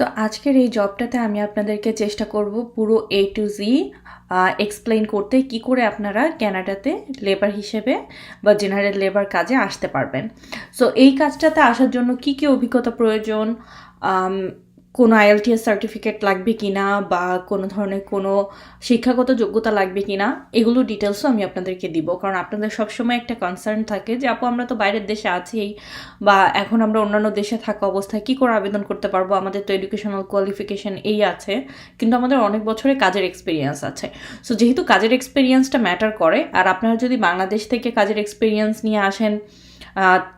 So আজকের এই জবটাতে আমি আপনাদেরকে চেষ্টা করব পুরো এ টু জি এক্সপ্লেন করতে কি করে আপনারা ক্যানাডাতে লেবার হিসেবে বা জেনারেল লেবার কাজে আসতে পারবেন। সো এই কাজটাতে আসার জন্য কি কি অভিজ্ঞতা প্রয়োজন? কোনো আইএলটিএস সার্টিফিকেট লাগবে কি না বা কোনো ধরনের কোনো শিক্ষাগত যোগ্যতা লাগবে কি না এগুলো ডিটেলসও আমি আপনাদেরকে দিব। কারণ আপনাদের সবসময় একটা কনসার্ন থাকে যে, আপু, আমরা তো বাইরের দেশে আছি বা এখন আমরা অন্যান্য দেশে থাকা অবস্থায় কি করে আবেদন করতে পারব? আমাদের তো এডুকেশনাল কোয়ালিফিকেশন এই আছে, কিন্তু আমাদের অনেক বছরের কাজের এক্সপিরিয়েন্স আছে। সো যেহেতু কাজের এক্সপিরিয়েন্সটা ম্যাটার করে, আর আপনারা যদি বাংলাদেশ থেকে কাজের এক্সপিরিয়েন্স নিয়ে আসেন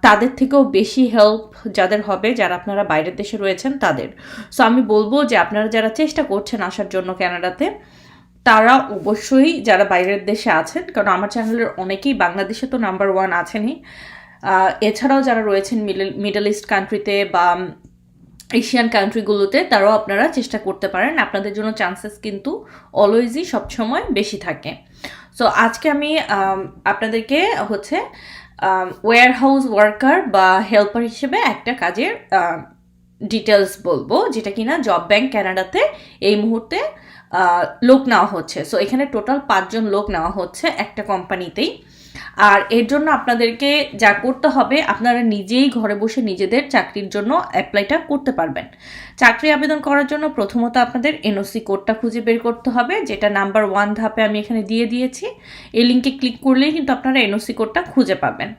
তাদের থেকেও বেশি হেল্প যাদের হবে, যারা আপনারা বাইরের দেশে রয়েছেন, তাদের। সো আমি বলব যে আপনারা যারা চেষ্টা করছেন আসার জন্য কানাডাতে তারা অবশ্যই যারা বাইরের দেশে আছেন, কারণ আমার চ্যানেলের অনেকেই বাংলাদেশে তো নাম্বার ওয়ান আছেনই এছাড়াও যারা রয়েছেন মিডল মিডল ইস্ট কান্ট্রিতে বা এশিয়ান কান্ট্রিগুলোতে তারাও আপনারা চেষ্টা করতে পারেন। আপনাদের জন্য চান্সেস কিন্তু অলওয়েজই সবসময় বেশি থাকে। সো আজকে আমি আপনাদেরকে হচ্ছে ওয়্যার হাউস ওয়ার্কার বা হেল্পার হিসেবে একটা কাজের ডিটেলস বলব, যেটা কিনা জব ব্যাংক ক্যানাডাতে এই মুহূর্তে লোক নেওয়া হচ্ছে। সো এখানে টোটাল পাঁচজন লোক নেওয়া হচ্ছে একটা কোম্পানিতেই আর এর জন্য আপনাদেরকে যা করতে হবে, আপনারা নিজেই ঘরে বসে নিজেদের চাকরির জন্য অ্যাপ্লাইটা করতে পারবেন। চাকরি আবেদন করার জন্য প্রথমত আপনাদের এনওসি কোডটা খুঁজে বের করতে হবে, যেটা নাম্বার ওয়ান ধাপে আমি এখানে দিয়ে দিয়েছি। এই লিঙ্কে ক্লিক করলেই কিন্তু আপনারা এনওসি কোডটা খুঁজে পাবেন।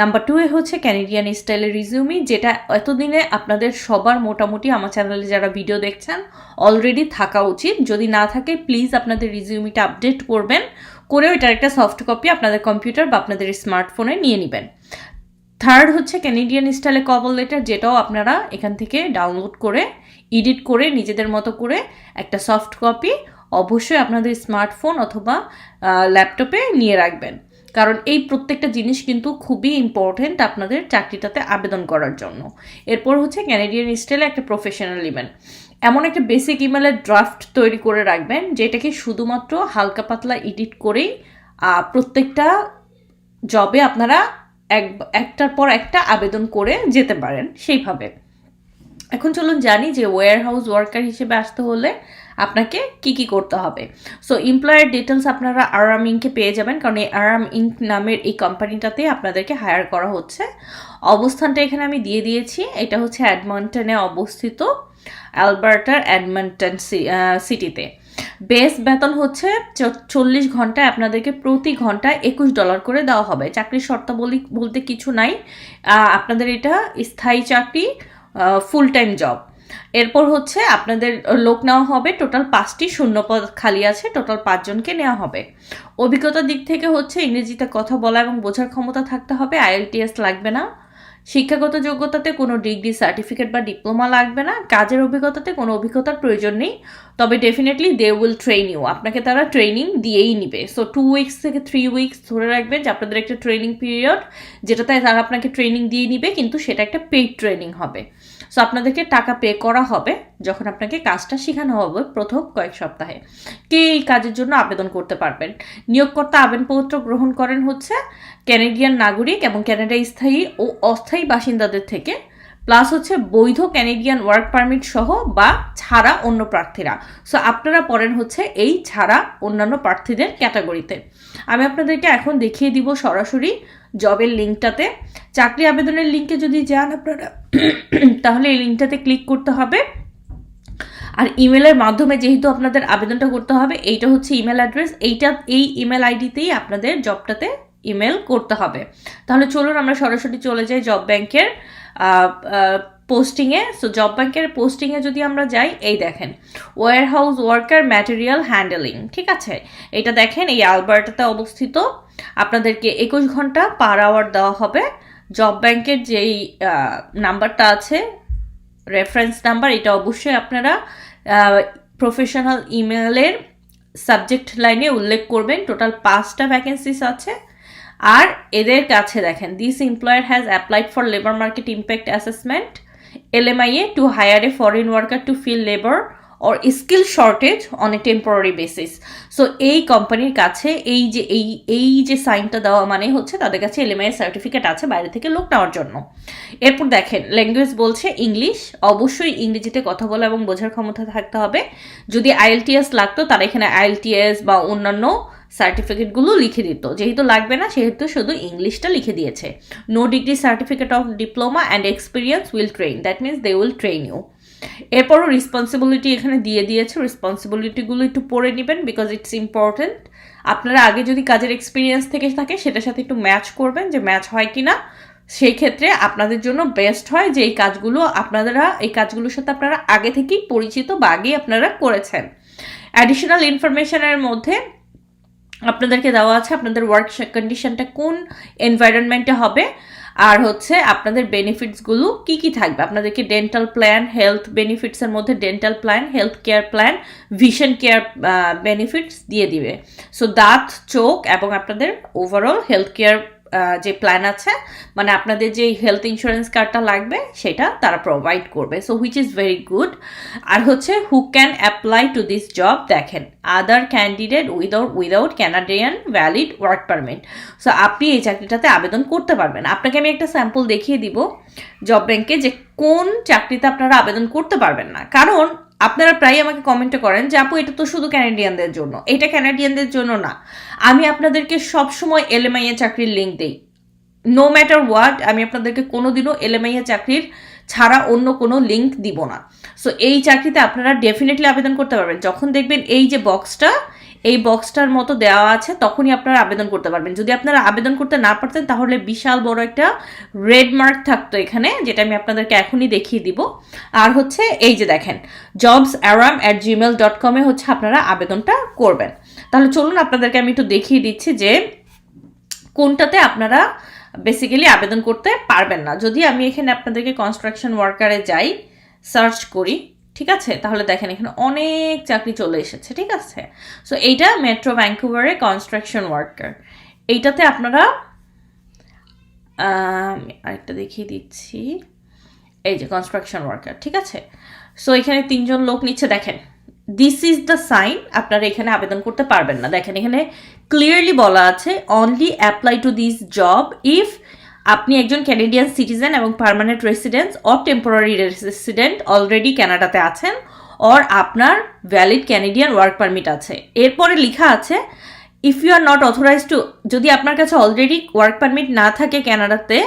নাম্বার টু এ হচ্ছে ক্যানেডিয়ান স্টাইলের রিজিউমি যেটা এতদিনে আপনাদের সবার মোটামুটি আমার চ্যানেলে যারা ভিডিও দেখছেন অলরেডি থাকা উচিত। যদি না থাকে প্লিজ আপনাদের রিজিউমিটা আপডেট করবেন। করে ওইটার একটা সফট কপি আপনাদের কম্পিউটার বা আপনাদের স্মার্টফোনে নিয়ে নেবেন। থার্ড হচ্ছে ক্যানেডিয়ান স্টাইলে কভার লেটার যেটাও আপনারা এখান থেকে ডাউনলোড করে এডিট করে, নিজেদের মতো করে একটা সফট কপি অবশ্যই আপনাদের স্মার্টফোন অথবা ল্যাপটপে নিয়ে রাখবেন। কারণ এই প্রত্যেকটা জিনিস কিন্তু খুবই ইম্পর্টেন্ট আপনাদের চাকরিটাতে আবেদন করার জন্য। এরপর হচ্ছে ক্যানেডিয়ান স্টাইলে একটা প্রফেশনাল ইমেল এমন একটা বেসিক ইমেলের ড্রাফট তৈরি করে রাখবেন, যেটাকে শুধুমাত্র হালকা পাতলা এডিট করেই প্রত্যেকটা জবে আপনারা এক, একটার পর একটা আবেদন করে যেতে পারেন সেইভাবে। এখন চলুন জানি যে ওয়্যার হাউস ওয়ার্কার হিসেবে আসতে হলে আপনাকে কি কি করতে হবে। সো এমপ্লয়ার ডিটেলস আপনারা আরাম ইঙ্কে পেয়ে যাবেন, কারণ এই আরাম ইঙ্ক নামের এই কোম্পানিটাতে আপনাদেরকে হায়ার করা হচ্ছে। অবস্থানটা এখানে আমি দিয়ে দিয়েছি। এটা হচ্ছে অ্যাডমন্টনে অবস্থিত অ্যালবার্টার অ্যাডমন্টন সিটিতে। বেস বেতন হচ্ছে চল্লিশ ঘন্টায় আপনাদেরকে প্রতি ঘন্টায় একুশ ডলার করে দেওয়া হবে। চাকরির শর্তাবলী বলতে কিছু নাই। আপনাদের এটা স্থায়ী চাকরি ফুল টাইম জব এরপর হচ্ছে আপনাদের লোক নেওয়া হবে। টোটাল পাঁচটি শূন্যপদ খালি আছে। টোটাল পাঁচজনকে নেওয়া হবে। অভিজ্ঞতার দিক থেকে হচ্ছে ইংরেজিতে কথা বলা এবং বোঝার ক্ষমতা থাকতে হবে। আইএলটিএস লাগবে না। শিক্ষাগত যোগ্যতাতে কোনো ডিগ্রি, সার্টিফিকেট বা ডিপ্লোমা লাগবে না, কাজের অভিজ্ঞতাতে কোনো অভিজ্ঞতার প্রয়োজন নেই, তবে definitely they will train you আপনাকে তারা ট্রেনিং দিয়েই নিবে। সো টু উইকস থেকে থ্রি উইকস ধরে রাখবেন যে আপনাদের একটা ট্রেনিং পিরিয়ড যেটাতে তারা আপনাকে ট্রেনিং দিয়ে নিবে, কিন্তু সেটা একটা পেইড ট্রেনিং হবে। সো আপনাদেরকে টাকা পে করা হবে যখন আপনাকে কাজটা শেখানো হবে প্রথম কয়েক সপ্তাহে। কে এই কাজের জন্য আবেদন করতে পারবেন? নিয়োগকর্তা আবেদনপত্র গ্রহণ করেন হচ্ছে ক্যানেডিয়ান নাগরিক এবং ক্যানাডায় স্থায়ী ও অস্থায়ী বাসিন্দাদের থেকে প্লাস হচ্ছে বৈধ ক্যানেডিয়ান ওয়ার্ক পারমিট সহ বা ছাড়া অন্য প্রার্থীরা। সো আপনারা পড়েন হচ্ছে এই ছাড়া অন্যান্য প্রার্থীদের ক্যাটাগরিতে আমি আপনাদেরকে এখন দেখিয়ে দিব সরাসরি জবের লিঙ্কটাতে। চাকরি আবেদনের লিঙ্কে যদি যান আপনারা, তাহলে এই লিঙ্কটাতে ক্লিক করতে হবে। আর ইমেলের মাধ্যমে যেহেতু আপনাদের আবেদনটা করতে হবে, এইটা হচ্ছে ইমেল অ্যাড্রেস, এইটা, এই ইমেল আইডিতেই আপনাদের জবটাতে ইমেল করতে হবে। তাহলে চলুন আমরা সরাসরি চলে যাই জব ব্যাংকের পোস্টিংয়ে সো জব ব্যাংকের পোস্টিংয়ে যদি আমরা যাই, এই দেখেন warehouse worker material handling ঠিক আছে? এটা দেখেন, এই আলবার্টাতে অবস্থিত। আপনাদেরকে একুশ ঘণ্টা পার আওয়ার দেওয়া হবে। জব ব্যাংকের যেই নাম্বারটা আছে রেফারেন্স নাম্বার এটা অবশ্যই আপনারা প্রফেশনাল ইমেলের সাবজেক্ট লাইনে উল্লেখ করবেন। টোটাল পাঁচটা ভ্যাকেন্সিস আছে। আর এদের কাছে দেখেন this employer has applied for labour market impact assessment LMIA to hire a foreign worker to fill labour or skill shortage on a temporary basis. So এই কোম্পানির কাছে এই যে, এই এই যে সাইনটা দেওয়া মানে হচ্ছে তাদের কাছে এলএমআই সার্টিফিকেট আছে বাইরে থেকে লোক নেওয়ার জন্য। এরপর দেখেন ল্যাঙ্গুয়েজ বলছে ইংলিশ অবশ্যই ইংরেজিতে কথা বলা এবং বোঝার ক্ষমতা থাকতে হবে। যদি আইএলটিএস লাগতো, তারা এখানে আইএলটিএস বা অন্যান্য সার্টিফিকেটগুলো লিখে দিত। যেহেতু লাগবে না, সেহেতু শুধু ইংলিশটা লিখে দিয়েছে। No degree certificate of diploma and experience will train that means they will train you এরপরও রেসপন্সিবিলিটি এখানে দিয়ে দিয়েছে। রেসপন্সিবিলিটিগুলো একটু পড়ে নেবেন বিকজ ইটস ইম্পর্টেন্ট আপনারা আগে যদি কাজের এক্সপিরিয়েন্স থেকে থাকে, সেটার সাথে একটু ম্যাচ করবেন যে ম্যাচ হয় কি না সেই ক্ষেত্রে আপনাদের জন্য বেস্ট হয় যে এই কাজগুলো আপনারা, এই কাজগুলোর সাথে আপনারা আগে থেকেই পরিচিত বা আগেই আপনারা করেছেন। অ্যাডিশনাল ইনফরমেশনের মধ্যে আপনাদেরকে দেওয়া আছে আপনাদের ওয়ার্ক কন্ডিশনটা কোন এনভায়রনমেন্টে হবে, আর হচ্ছে আপনাদের বেনিফিটসগুলো কি কি থাকবে? আপনাদেরকে ডেন্টাল প্ল্যান হেলথ বেনিফিটসের মধ্যে dental plan health care plan vision care benefits দিয়ে দিবে। সো দাঁত, চোখ এবং আপনাদের ওভারঅল হেলথ কেয়ার যে প্ল্যান আছে মানে আপনাদের যে হেলথ ইন্স্যুরেন্স কার্ডটা লাগবে, সেটা তারা প্রোভাইড করবে। So which is very good আর হচ্ছে who can apply to this job দেখেন other candidate without without Canadian valid work permit so আপনি এই চাকরিটাতে আবেদন করতে পারবেন। আপনাকে আমি একটা স্যাম্পল দেখিয়ে দিব জব ব্যাংকে যে কোন চাকরিতে আপনারা আবেদন করতে পারবেন না। কারণ আপনারা প্রায় আমাকে কমেন্টে করেন যে, আপু, এটা তো শুধু ক্যানাডিয়ানদের জন্য। এটা ক্যানাডিয়ানদের জন্য না। আমি আপনাদেরকে সবসময় এলএমআইএ চাকরির লিঙ্ক দিই। নো ম্যাটার হোয়াট আমি আপনাদেরকে কোনোদিনও এলএমআইএ চাকরির ছাড়া অন্য কোনো লিঙ্ক দিব না। সো এই চাকরিতে আপনারা ডেফিনেটলি আবেদন করতে পারবেন। যখন দেখবেন এই যে বক্সটা এই বক্সটার মতো দেওয়া আছে, তখনই আপনারা আবেদন করতে পারবেন। যদি আপনারা আবেদন করতে না পারতেন, তাহলে বিশাল বড় একটা রেড মার্ক থাকতো এখানে, যেটা আমি আপনাদেরকে এখনই দেখিয়ে দিব। আর হচ্ছে, এই যে দেখেন jobs Aram at Gmail dot কমে হচ্ছে আপনারা আবেদনটা করবেন। তাহলে চলুন, আপনাদেরকে আমি একটু দেখিয়ে দিচ্ছি যে কোনটাতে আপনারা বেসিক্যালি আবেদন করতে পারবেন না। যদি আমি এখানে আপনাদেরকে কনস্ট্রাকশন ওয়ার্কারে যাই সার্চ করি ঠিক আছে? তাহলে দেখেন, এখানে অনেক চাকরি চলে এসেছে, ঠিক আছে? সো এইটা মেট্রো ভ্যাঙ্কুভারে কনস্ট্রাকশন ওয়ার্কার এইটাতে আপনারা আরেকটা দেখিয়ে দিচ্ছি। এই যে কনস্ট্রাকশন ওয়ার্কার ঠিক আছে? সো এখানে তিনজন লোক নিচ্ছে, দেখেন। দিস ইজ দ্য সাইন আপনারা এখানে আবেদন করতে পারবেন না। দেখেন, এখানে ক্লিয়ারলি বলা আছে only apply to this job if আপনি একজন ক্যানেডিয়ান সিটিজেন এবং permanent residence or temporary resident already ক্যানাডাতে আছেন অর আপনার ভ্যালিড ক্যানেডিয়ান ওয়ার্ক পারমিট আছে। এরপরে লেখা আছে if you are not authorise to যদি আপনার কাছে অলরেডি ওয়ার্ক পারমিট না থাকে ক্যানাডাতে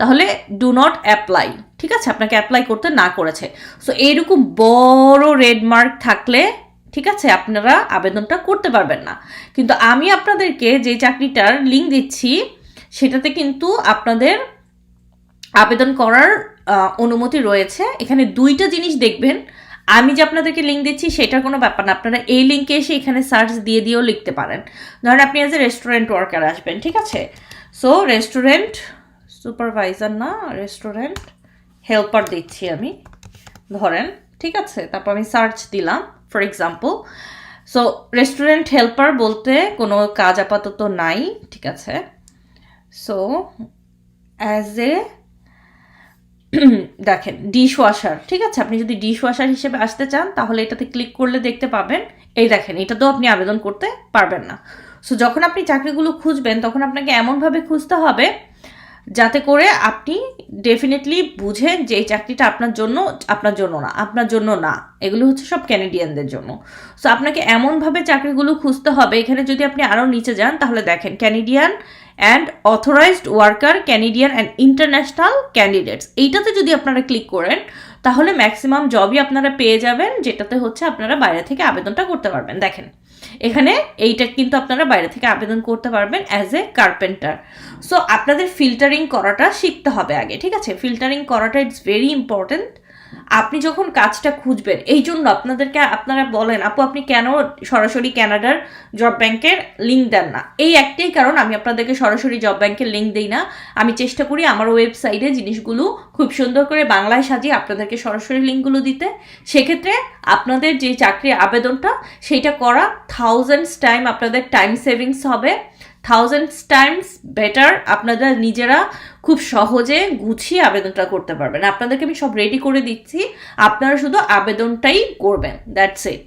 তাহলে ডু নট অ্যাপ্লাই ঠিক আছে? আপনাকে অ্যাপ্লাই করতে না করেছে। সো এইরকম বড় রেড মার্ক থাকলে, ঠিক আছে, আপনারা আবেদনটা করতে পারবেন না। কিন্তু আমি আপনাদেরকে যে চাকরিটার লিঙ্ক দিচ্ছি সেটাতে কিন্তু আপনাদের আবেদন করার অনুমতি রয়েছে। এখানে দুইটা জিনিস দেখবেন। আমি যে আপনাদেরকে লিঙ্ক দিচ্ছি, সেটার কোনো ব্যাপার না। আপনারা এই লিঙ্কে এসে এখানে সার্চ দিয়ে দিয়েও লিখতে পারেন। ধরেন আপনি এজ এ রেস্টুরেন্ট ওয়ার্কার আসবেন, ঠিক আছে? সো রেস্টুরেন্ট সুপারভাইজার না রেস্টুরেন্ট হেল্পার দিচ্ছি আমি। ধরেন, ঠিক আছে? তারপর আমি সার্চ দিলাম for example so restaurant helper বলতে কোনো কাজ আপাতত নাই, ঠিক আছে? সো অ্যাজ এ দেখেন ডিশ ওয়াশার ঠিক আছে? আপনি যদি ডিশ ওয়াশার হিসেবে আসতে চান, তাহলে এটাতে ক্লিক করলে দেখতে পাবেন, এই দেখেন, এটা তো আপনি আবেদন করতে পারবেন না। সো যখন আপনি চাকরিগুলো খুঁজবেন, তখন আপনাকে এমনভাবে খুঁজতে হবে, যাতে করে আপনি ডেফিনেটলি বুঝেন যে এই চাকরিটা আপনার জন্য আপনার জন্য না, আপনার জন্য না। এগুলো হচ্ছে সব ক্যানেডিয়ানদের জন্য। সো আপনাকে এমনভাবে চাকরিগুলো খুঁজতে হবে, এখানে যদি আপনি আরও নিচে যান, তাহলে দেখেন Canadian and authorised worker Canadian and international candidates এইটাতে যদি আপনারা ক্লিক করেন, তাহলে ম্যাক্সিমাম জবই আপনারা পেয়ে যাবেন, যেটাতে হচ্ছে আপনারা বাইরে থেকে আবেদনটা করতে পারবেন। দেখেন, এখানে এইটা কিন্তু আপনারা বাইরে থেকে আবেদন করতে পারবেন অ্যাজ এ কার্পেন্টার সো আপনাদের ফিল্টারিং করাটা শিখতে হবে আগে, ঠিক আছে? ফিল্টারিং করাটা ইটস ভেরি ইম্পর্টেন্ট আপনি যখন কাজটা খুঁজবেন, এই জন্য আপনাদেরকে, আপনারা বলেন, আপু, আপনি কেন সরাসরি ক্যানাডার জব ব্যাংকের লিঙ্ক দেন না? এই একটাই কারণ, আমি আপনাদেরকে সরাসরি জব ব্যাংকের লিঙ্ক দিই না। আমি চেষ্টা করি আমার ওয়েবসাইটে জিনিসগুলো খুব সুন্দর করে বাংলায় সাজিয়ে আপনাদেরকে সরাসরি লিঙ্কগুলো দিতে। সেক্ষেত্রে আপনাদের যে চাকরি আবেদনটা সেইটা করা থাউজেন্ডস টাইম আপনাদের টাইম সেভিংস হবে। থাউজেন্ড টাইমস বেটার আপনারা নিজেরা খুব সহজে গুছিয়ে আবেদনটা করতে পারবেন। আপনাদেরকে আমি সব রেডি করে দিচ্ছি। আপনারা শুধু আবেদনটাই করবেন দ্যাটস ইট